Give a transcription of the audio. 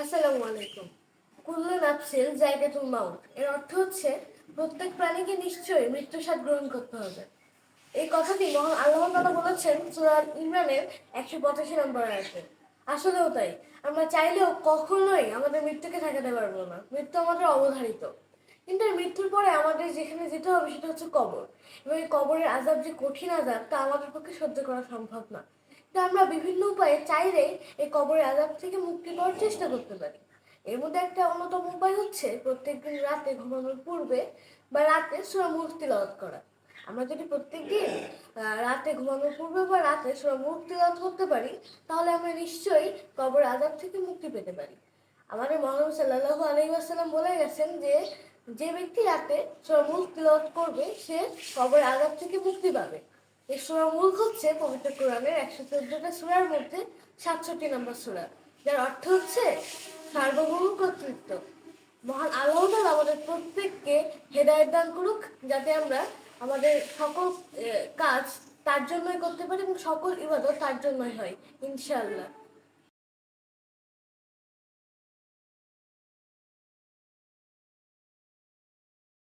আসসালামু আলাইকুম। কুল্লু নাফসিল জায়গাতুল মাউত এর অর্থ হচ্ছে, প্রত্যেক প্রাণীকে নিশ্চয়ই মৃত্যু স্বাদ গ্রহণ করতে হবে। এই কথাটি মহান আল্লাহ তাআলা বলেছেন, সূরা ইমরানের একশো পঁচাশি নম্বর আয়াতে। আসলেও তাই, আমরা চাইলেও কখনোই আমাদের মৃত্যুকে ঠেকাতে পারব না। মৃত্যু আমাদের অবধারিত। কিন্তু মৃত্যুর পরে আমাদের যেখানে যেতে হবে সেটা হচ্ছে কবর। এবং এই কবরের আজাব যে কঠিন আজাব তা আমাদের পক্ষে সহ্য করা সম্ভব না। তা আমরা বিভিন্ন উপায়ে চাইলে এই কবরের আজাব থেকে মুক্তি পাওয়ার চেষ্টা করতে পারি। এর মধ্যে একটা অন্যতম উপায় হচ্ছে প্রত্যেকদিন রাতে ঘুমানোর পূর্বে বা রাতে সুরা মুখ তিলাওয়াত করা। আমরা যদি প্রত্যেক দিন রাতে ঘুমানোর পূর্বে বা রাতে সুরা মুখ তিলাওয়াত করতে পারি, তাহলে আমরা নিশ্চয়ই কবর আজাব থেকে মুক্তি পেতে পারি। আমাদের মহানবী সাল্লাল্লাহু আলাইহি ওয়াসাল্লাম বলে গেছেন যে যে ব্যক্তি রাতে সুরা মুখ তিলাওয়াত করবে, সে কবর আজাব থেকে মুক্তি পাবে। এই সুরার মূল হচ্ছে পবিত্র কোরআনের একশো চোদ্দটা সুরার মধ্যে সাতষট্টি নম্বর সুরা, যার অর্থ হচ্ছে সার্বভৌম কর্তৃত্ব। মহান আল্লাহ আমাদের প্রত্যেককে হেদায়ত দান করুক, যাতে আমরা আমাদের সকল কাজ তার জন্যই করতে পারি এবং সকল ইবাদত তার জন্যই হয়, ইনশাআল্লাহ।